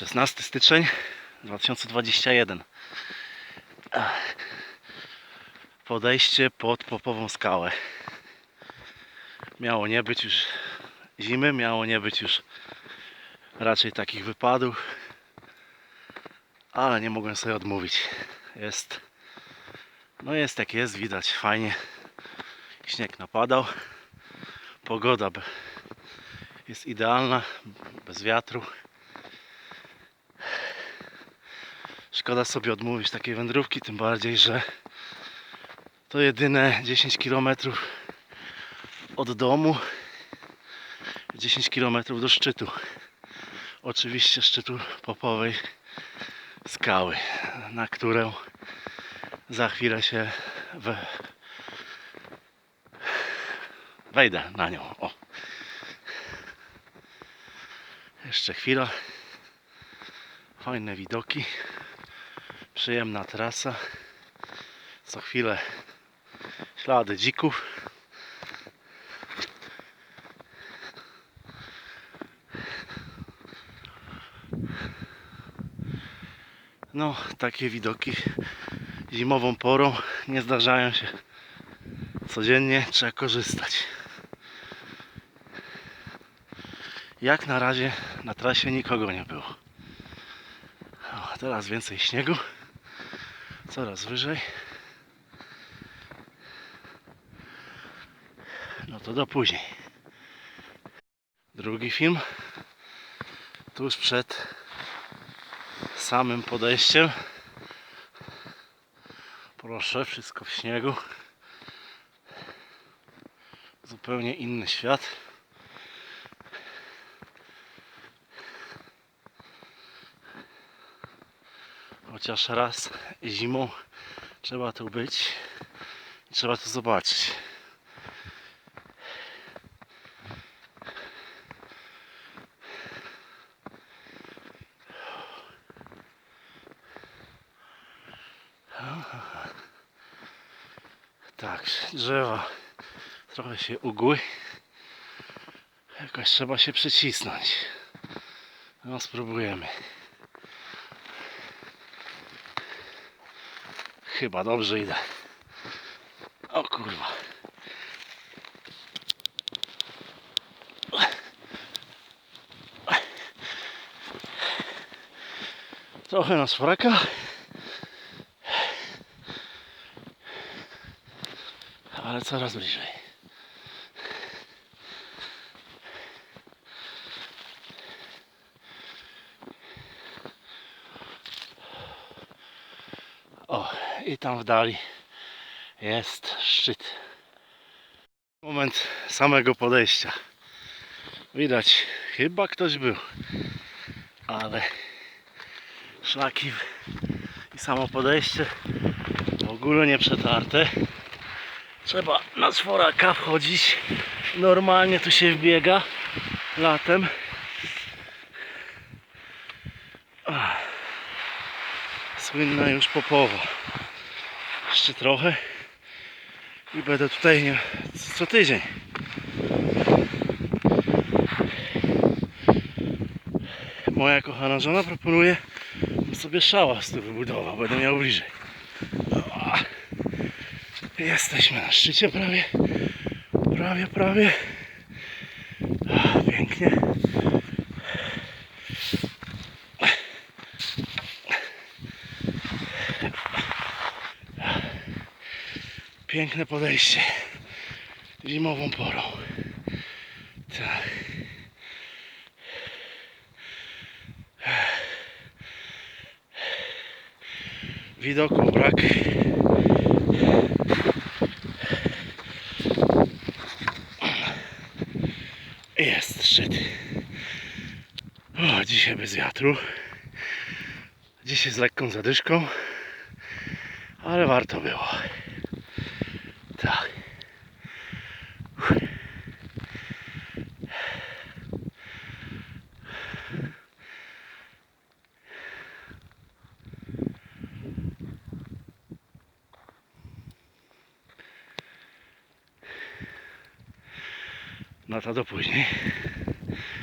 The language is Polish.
16 styczeń 2021. Ach. Podejście pod Popową Skałę. Miało nie być już zimy, miało nie być już raczej takich wypadów, ale nie mogłem sobie odmówić. Jest, no jest jak jest, widać fajnie. Śnieg napadał, pogoda jest idealna, bez wiatru. Szkoda sobie odmówić takiej wędrówki, tym bardziej, że to jedyne 10 km od domu, 10 km do szczytu. Oczywiście szczytu popowej skały, na którą za chwilę się we... wejdę na nią. O. Jeszcze chwila. Fajne widoki. Przyjemna trasa. Co chwilę ślady dzików. No, takie widoki zimową porą nie zdarzają się codziennie. Trzeba korzystać. Jak na razie na trasie nikogo nie było. Teraz więcej śniegu. Coraz wyżej. No to do później. Drugi film. Tuż przed samym podejściem. Proszę, wszystko w śniegu. Zupełnie inny świat. Chociaż raz zimą trzeba tu być i trzeba to zobaczyć. Tak, drzewa trochę się ugły. Jakoś trzeba się przycisnąć. No spróbujemy. Chyba dobrze idę. O kurwa. Trochę nas fraka. Ale coraz bliżej. O, i tam w dali jest szczyt. Moment samego podejścia. Widać, chyba ktoś był, ale szlaki i samo podejście w ogóle nie przetarte. Trzeba na czworaka wchodzić. Normalnie tu się wbiega latem. Słynna już popowa. Jeszcze trochę i będę tutaj nie, co, tydzień. Moja kochana żona proponuje bym sobie szałas tu wybudował, będę miał bliżej. O, Jesteśmy na szczycie prawie. Prawie, prawie. Pięknie. Piękne podejście. Zimową porą. Tak. Widoku brak. Jest szczyt. O, dzisiaj bez wiatru. Dzisiaj z lekką zadyszką. Ale warto było. Tak. No to do później.